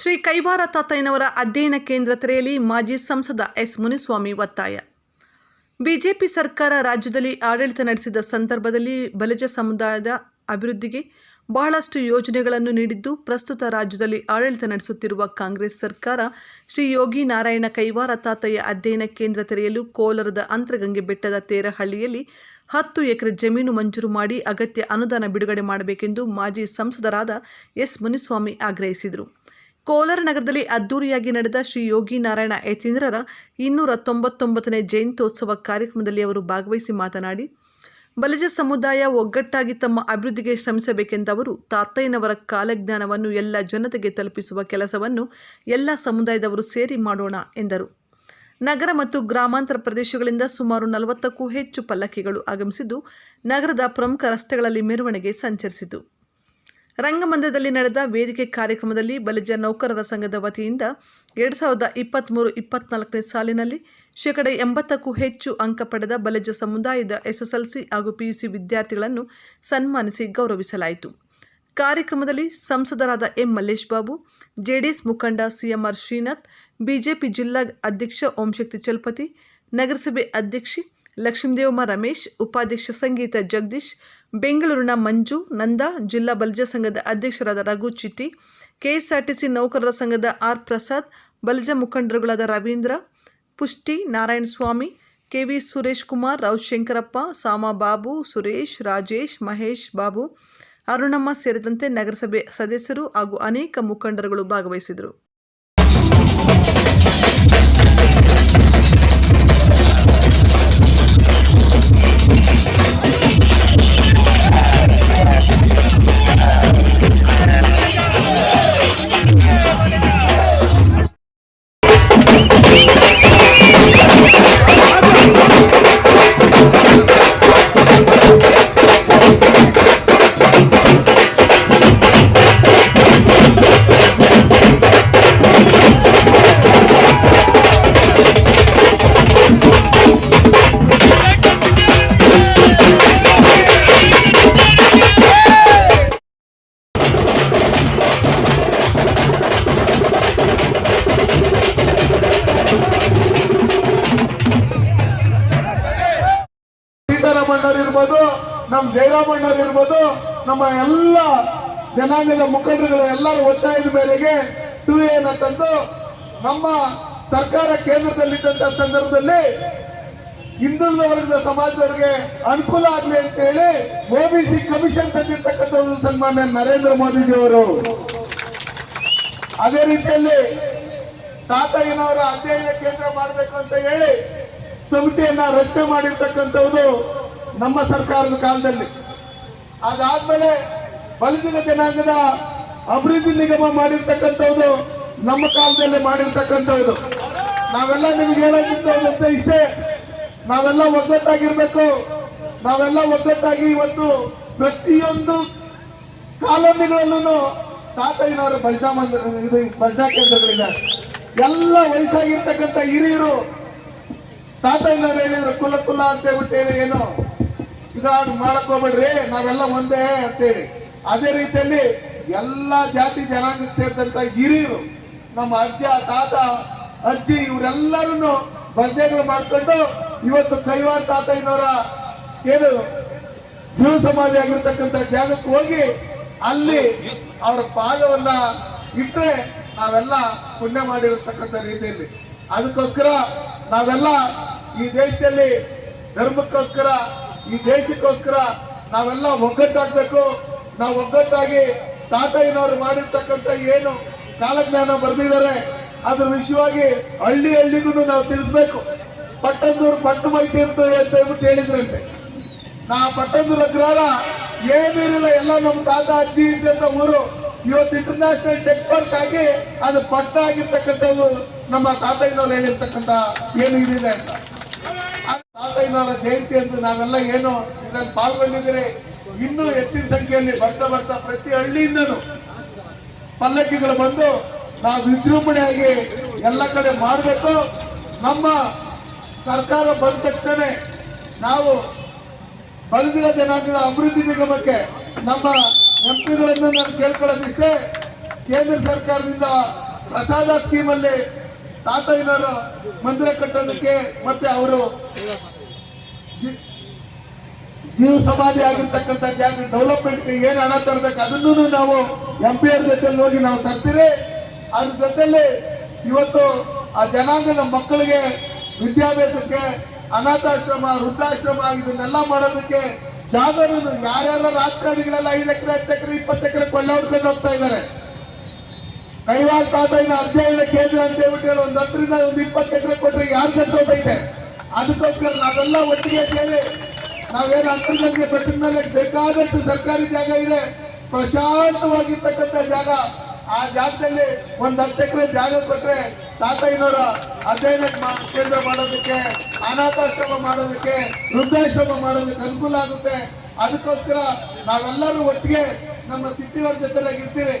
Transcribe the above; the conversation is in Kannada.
ಶ್ರೀ ಕೈವಾರ ತಾತಯ್ಯನವರ ಅಧ್ಯಯನ ಕೇಂದ್ರ ತೆರೆಯಲಿ ಮಾಜಿ ಸಂಸದ ಎಸ್ ಮುನಿಸ್ವಾಮಿ ಒತ್ತಾಯ. ಬಿಜೆಪಿ ಸರ್ಕಾರ ರಾಜ್ಯದಲ್ಲಿ ಆಡಳಿತ ನಡೆಸಿದ ಸಂದರ್ಭದಲ್ಲಿ ಬಲಿಜ ಸಮುದಾಯದ ಅಭಿವೃದ್ಧಿಗೆ ಬಹಳಷ್ಟು ಯೋಜನೆಗಳನ್ನು ನೀಡಿದ್ದು, ಪ್ರಸ್ತುತ ರಾಜ್ಯದಲ್ಲಿ ಆಡಳಿತ ನಡೆಸುತ್ತಿರುವ ಕಾಂಗ್ರೆಸ್ ಸರ್ಕಾರ ಶ್ರೀ ಯೋಗಿ ನಾರಾಯಣ ಕೈವಾರ ತಾತಯ್ಯ ಅಧ್ಯಯನ ಕೇಂದ್ರ ತೆರೆಯಲು ಕೋಲಾರದ ಅಂತರಗಂಗೆ ಬೆಟ್ಟದ ತೇರಹಳ್ಳಿಯಲ್ಲಿ ಹತ್ತು ಎಕರೆ ಜಮೀನು ಮಂಜೂರು ಮಾಡಿ ಅಗತ್ಯ ಅನುದಾನ ಬಿಡುಗಡೆ ಮಾಡಬೇಕೆಂದು ಮಾಜಿ ಸಂಸದರಾದ ಎಸ್ ಮುನಿಸ್ವಾಮಿ ಆಗ್ರಹಿಸಿದರು. ಕೋಲಾರ ನಗರದಲ್ಲಿ ಅದ್ದೂರಿಯಾಗಿ ನಡೆದ ಶ್ರೀ ಯೋಗಿ ನಾರಾಯಣ ಯತೀಂದ್ರರ ಇನ್ನೂರ ತೊಂಬತ್ತೊಂಬತ್ತನೇ ಜಯಂತ್ಯೋತ್ಸವ ಕಾರ್ಯಕ್ರಮದಲ್ಲಿ ಅವರು ಭಾಗವಹಿಸಿ ಮಾತನಾಡಿ, ಬಲಿಜ ಸಮುದಾಯ ಒಗ್ಗಟ್ಟಾಗಿ ತಮ್ಮ ಅಭಿವೃದ್ಧಿಗೆ ಶ್ರಮಿಸಬೇಕೆಂದ ಅವರು ತಾತಯ್ಯನವರ ಕಾಲಜ್ಞಾನವನ್ನು ಎಲ್ಲ ಜನತೆಗೆ ತಲುಪಿಸುವ ಕೆಲಸವನ್ನು ಎಲ್ಲ ಸಮುದಾಯದವರು ಸೇರಿ ಮಾಡೋಣ ಎಂದರು. ನಗರ ಮತ್ತು ಗ್ರಾಮಾಂತರ ಪ್ರದೇಶಗಳಿಂದ ಸುಮಾರು ನಲವತ್ತಕ್ಕೂ ಹೆಚ್ಚು ಪಲ್ಲಕ್ಕಿಗಳು ಆಗಮಿಸಿದ್ದು, ನಗರದ ಪ್ರಮುಖ ರಸ್ತೆಗಳಲ್ಲಿ ಮೆರವಣಿಗೆ ಸಂಚರಿಸಿತು. ರಂಗಮಂದಿರದಲ್ಲಿ ನಡೆದ ವೇದಿಕೆ ಕಾರ್ಯಕ್ರಮದಲ್ಲಿ ಬಲಿಜ ನೌಕರರ ಸಂಘದ ವತಿಯಿಂದ ಎರಡು ಸಾವಿರದ ಇಪ್ಪತ್ತ್ಮೂರು ಇಪ್ಪತ್ನಾಲ್ಕನೇ ಸಾಲಿನಲ್ಲಿ ಶೇಕಡ ಎಂಬತ್ತಕ್ಕೂ ಹೆಚ್ಚು ಅಂಕ ಪಡೆದ ಬಲಿಜ ಸಮುದಾಯದ ಎಸ್ಎಸ್ಎಲ್ಸಿ ಹಾಗೂ ಪಿಯುಸಿ ವಿದ್ಯಾರ್ಥಿಗಳನ್ನು ಸನ್ಮಾನಿಸಿ ಗೌರವಿಸಲಾಯಿತು. ಕಾರ್ಯಕ್ರಮದಲ್ಲಿ ಸಂಸದರಾದ ಎಂ ಮಲ್ಲೇಶ್ ಬಾಬು, ಜೆಡಿಎಸ್ ಮುಖಂಡ ಸಿಎಂಆರ್ ಶ್ರೀನಾಥ್, ಬಿಜೆಪಿ ಜಿಲ್ಲಾ ಅಧ್ಯಕ್ಷ ಓಂಶಕ್ತಿ ಚಲಪತಿ, ನಗರಸಭೆ ಅಧ್ಯಕ್ಷೆ ಲಕ್ಷ್ಮೀದೇವಮ್ಮ ರಮೇಶ್, ಉಪಾಧ್ಯಕ್ಷ ಸಂಗೀತ ಜಗದೀಶ್, ಬೆಂಗಳೂರಿನ ಮಂಜು, ನಂದ, ಜಿಲ್ಲಾ ಬಲಿಜ ಸಂಘದ ಅಧ್ಯಕ್ಷರಾದ ರಘು ಚಿಟ್ಟಿ, ಕೆಎಸ್ಆರ್ಟಿಸಿ ನೌಕರರ ಸಂಘದ ಆರ್ ಪ್ರಸಾದ್, ಬಲಿಜ ಮುಖಂಡರುಗಳಾದ ರವೀಂದ್ರ, ಪುಷ್ಟಿ ನಾರಾಯಣ ಸ್ವಾಮಿ ಕೆವಿ ಸುರೇಶ್ ಕುಮಾರ್ ರಾವ್ ಶಂಕರಪ್ಪ ಸಾಮಾ ಬಾಬು, ಸುರೇಶ್, ರಾಜೇಶ್, ಮಹೇಶ್ ಬಾಬು, ಅರುಣಮ್ಮ ಸೇರಿದಂತೆ ನಗರಸಭೆ ಸದಸ್ಯರು ಹಾಗೂ ಅನೇಕ ಮುಖಂಡರುಗಳು ಭಾಗವಹಿಸಿದರು. ಸೀತಾರಾಮಣ್ಣವ್ರು ಇರ್ಬೋದು ನಮ್ಮ ಜಯರಾಮಣ್ಣವ್ರು ಇರ್ಬೋದು ನಮ್ಮ ಎಲ್ಲ ಜನಾಂಗದ ಮುಖಂಡರುಗಳು ಎಲ್ಲರ ಒತ್ತಾಯದ ಮೇರೆಗೆ ಟು ಏನ ತಂದು ನಮ್ಮ ಸರ್ಕಾರ ಕೇಂದ್ರದಲ್ಲಿದ್ದಂತ ಸಂದರ್ಭದಲ್ಲಿ ಹಿಂದುಳಿದ ವರ್ಗದ ಸಮಾಜದವರಿಗೆ ಅನುಕೂಲ ಆಗಲಿ ಅಂತ ಹೇಳಿ ಓಬಿಸಿ ಕಮಿಷನ್ ತಂದಿರ್ತಕ್ಕಂಥದ್ದು ಸನ್ಮಾನ್ಯ ನರೇಂದ್ರ ಮೋದಿಜಿಯವರು. ಅದೇ ರೀತಿಯಲ್ಲಿ ತಾತಯ್ಯನವರ ಅಧ್ಯಯನ ಕೇಂದ್ರ ಮಾಡಬೇಕು ಅಂತ ಹೇಳಿ ಸಮಿತಿಯನ್ನ ರಚನೆ ಮಾಡಿರ್ತಕ್ಕಂಥದ್ದು ನಮ್ಮ ಸರ್ಕಾರದ ಕಾಲದಲ್ಲಿ. ಅದಾದ್ಮೇಲೆ ಬಲಿದಿನ ಜನಾಂಗದ ಅಭಿವೃದ್ಧಿ ನಿಗಮ ಮಾಡಿರ್ತಕ್ಕಂಥದ್ದು ನಮ್ಮ ಕಾಲದಲ್ಲಿ ಮಾಡಿರ್ತಕ್ಕಂಥದ್ದು ನಾವೆಲ್ಲ ನಿಮ್ಗೆ ಹೇಳೋದಿತ್ತು ಇಷ್ಟೇ. ನಾವೆಲ್ಲ ಒಗ್ಗಟ್ಟಾಗಿರ್ಬೇಕು. ನಾವೆಲ್ಲ ಒಗ್ಗಟ್ಟಾಗಿ ಇವತ್ತು ಪ್ರತಿಯೊಂದು ಕಾಲೋನಿಗಳಲ್ಲೂ ತಾತಯ್ಯನವರು ಭಜನಾ ಮಂದಿರ ಇದು ಭಜನಾ ಕೇಂದ್ರಗಳಿದೆ. ಎಲ್ಲ ವಯಸ್ಸಾಗಿರ್ತಕ್ಕಂಥ ಹಿರಿಯರು ತಾತಯ್ಯನವರು ಹೇಳಿದ್ರು, ಕುಲ ಕುಲ ಅಂತ ಹೇಳ್ಬಿಟ್ಟು ಹೇಳಿ ಏನು? ಇದಾಗಿ ಮಾಡಕ್ ಹೋಗ್ಬೇಡ್ರಿ ನಾವೆಲ್ಲ ಒಂದೇ ಅಂತೇಳಿ. ಅದೇ ರೀತಿಯಲ್ಲಿ ಎಲ್ಲ ಜಾತಿ ಜನಾಂಗಕ್ಕೆ ಸೇರಿದಂತ ಹಿರಿಯರು, ನಮ್ಮ ಅಜ್ಜ, ತಾತ, ಅಜ್ಜಿ ಇವರೆಲ್ಲರನ್ನು ಭಜನೆಗಳು ಮಾಡ್ಕೊಂಡು ಇವತ್ತು ಕೈವಾರ ತಾತ ಇನ್ನೋರ ಏನು ಜೀವ ಸಮಾಧಿ ಆಗಿರ್ತಕ್ಕಂಥ ಜಾಗಕ್ಕೆ ಹೋಗಿ ಅಲ್ಲಿ ಅವರ ಪಾದವನ್ನ ಇಟ್ಟರೆ ನಾವೆಲ್ಲ ಪುಣ್ಯ ಮಾಡಿರತಕ್ಕಂಥ ರೀತಿಯಲ್ಲಿ. ಅದಕ್ಕೋಸ್ಕರ ನಾವೆಲ್ಲ ಈ ದೇಶದಲ್ಲಿ ಧರ್ಮಕ್ಕೋಸ್ಕರ ಈ ದೇಶಕ್ಕೋಸ್ಕರ ನಾವೆಲ್ಲ ಒಗ್ಗಟ್ಟಾಗಬೇಕು. ನಾವು ಒಗ್ಗಟ್ಟಾಗಿ ತಾತಯ್ಯನವರು ಮಾಡಿರ್ತಕ್ಕಂಥ ಏನು ಕಾಲಜ್ಞಾನ ಬರೆದಿದ್ದಾರೆ, ಅದ್ರ ವಿಷಯವಾಗಿ ಹಳ್ಳಿ ಹಳ್ಳಿಗೂ ನಾವು ತಿಳಿಸ್ಬೇಕು. ಪಟ್ಟಂದೂರು ಪಟ್ಟು ಮೈತೀರ್ತು ಅಂತ ಹೇಳ್ಬಿಟ್ಟು ಹೇಳಿದ್ರಂತೆ. ನಾ ಪಟ್ಟಂದೂರು ಅಗ್ರಹಾರ ಏನಿರಲಿಲ್ಲ ಎಲ್ಲ ನಮ್ಮ ತಾತ, ಅಜ್ಜಿ ಇದ್ದಂತ ಊರು. ಇವತ್ತು ಇಂಟರ್ನ್ಯಾಷನಲ್ ಟೆಕ್ ಪಾರ್ಕ್ ಆಗಿ ಅದು ಪಟ್ಟ ಆಗಿರ್ತಕ್ಕಂಥದ್ದು ನಮ್ಮ ತಾತಯ್ಯನವ್ರು ಹೇಳಿರ್ತಕ್ಕಂಥ ಏನು ಇದಿದೆ ಅಂತ. ತಾತಯ್ಯನವರ ಜಯಂತಿ ಅಂತ ನಾವೆಲ್ಲ ಏನು ಇದರಲ್ಲಿ ಪಾಲ್ಗೊಂಡಿದ್ರೆ ಇನ್ನೂ ಹೆಚ್ಚಿನ ಸಂಖ್ಯೆಯಲ್ಲಿ ಬರ್ತಾ ಬರ್ತಾ ಪ್ರತಿ ಹಳ್ಳಿಯಿಂದನೂ ಪಲ್ಲಕ್ಕಿಗಳು ಬಂದು ನಾವು ವಿಜೃಂಭಣೆಯಾಗಿ ಎಲ್ಲ ಕಡೆ ಮಾಡಬೇಕು. ನಮ್ಮ ಸರ್ಕಾರ ಬಂದ ತಕ್ಷಣ ನಾವು ಬಲಿದ ಜನಾಂಗದ ಅಭಿವೃದ್ಧಿ ನಿಗಮಕ್ಕೆ ನಮ್ಮ ಎಂಪಿಗಳನ್ನು ನಾನು ಕೇಳ್ಕೊಳ್ಳೋದಿಷ್ಟೇ, ಕೇಂದ್ರ ಸರ್ಕಾರದಿಂದ ಪ್ರಸಾದ ಸ್ಕೀಮಲ್ಲಿ ತಾತಯ್ಯನವರು ಮಂದಿರ ಕಟ್ಟೋದಕ್ಕೆ ಮತ್ತೆ ಅವರು ಜೀವ ಸಮಾಧಿ ಆಗಿರ್ತಕ್ಕಂಥ ಜಾಗ ಡೆವಲಪ್ಮೆಂಟ್ಗೆ ಏನು ಹಣ ತರಬೇಕು ಅದನ್ನು ನಾವು ಎಂ ಪಿ ಆರ್ ಜೊತೆ ಹೋಗಿ ನಾವು ತರ್ತೀರಿ ಅದ್ರ ಜೊತೆಯಲ್ಲಿ ಇವತ್ತು ಆ ಜನಾಂಗದ ಮಕ್ಕಳಿಗೆ ವಿದ್ಯಾಭ್ಯಾಸಕ್ಕೆ, ಅನಾಥಾಶ್ರಮ, ವೃದ್ಧಾಶ್ರಮ ಇದನ್ನೆಲ್ಲ ಮಾಡೋದಕ್ಕೆ ಜಾಗರನ್ನು ಯಾರ್ಯಾರ ರಾಜಕಾರಣಿಗಳೆಲ್ಲ ಐದು ಎಕರೆ, ಹತ್ತು ಎಕರೆ, ಇಪ್ಪತ್ತು ಎಕರೆ ಕೊಳ್ಳೆ ಹೋಗ್ತಾ ಇದ್ದಾರೆ. ಕೈವಾರ ತಾತಯ್ಯನ ಅಧ್ಯಯನ ಕೇಂದ್ರ ಅಂತ ಹೇಳ್ಬಿಟ್ಟು ಹೇಳಿ ಒಂದು ಹತ್ತರಿಂದ ಒಂದು ಇಪ್ಪತ್ತು ಎಕರೆ ಕೊಟ್ಟರೆ ಯಾರು ಕಟ್ಟೋದೈತೆ ಅದಕ್ಕೋಸ್ಕರ ನಾವೆಲ್ಲ ಒಟ್ಟಿಗೆ ಸೇರಿ ನಾವೇನು ಅಂತರ್ಗಂಗೆ ಬೆಟ್ಟದ ಮೇಲೆ ಬೇಕಾದಷ್ಟು ಸರ್ಕಾರಿ ಜಾಗ ಇದೆ. ಪ್ರಶಾಂತವಾಗಿರ್ತಕ್ಕಂಥ ಜಾಗ. ಆ ಜಾಗದಲ್ಲಿ ಒಂದು ಹತ್ತು ಎಕರೆ ಜಾಗ ಕೊಟ್ರೆ ತಾತಯ್ಯನವರ ಅಧ್ಯಯನ ಕೇಂದ್ರ ಮಾಡೋದಕ್ಕೆ, ಅನಾಥಾಶ್ರಮ ಮಾಡೋದಕ್ಕೆ, ವೃದ್ಧಾಶ್ರಮ ಮಾಡೋದಕ್ಕೆ ಅನುಕೂಲ ಆಗುತ್ತೆ. ಅದಕ್ಕೋಸ್ಕರ ನಾವೆಲ್ಲರೂ ಒಟ್ಟಿಗೆ ನಮ್ಮ ಸಿಟ್ಟಿಯವರ ಜೊತೆಲಾಗಿರ್ತೀರಿ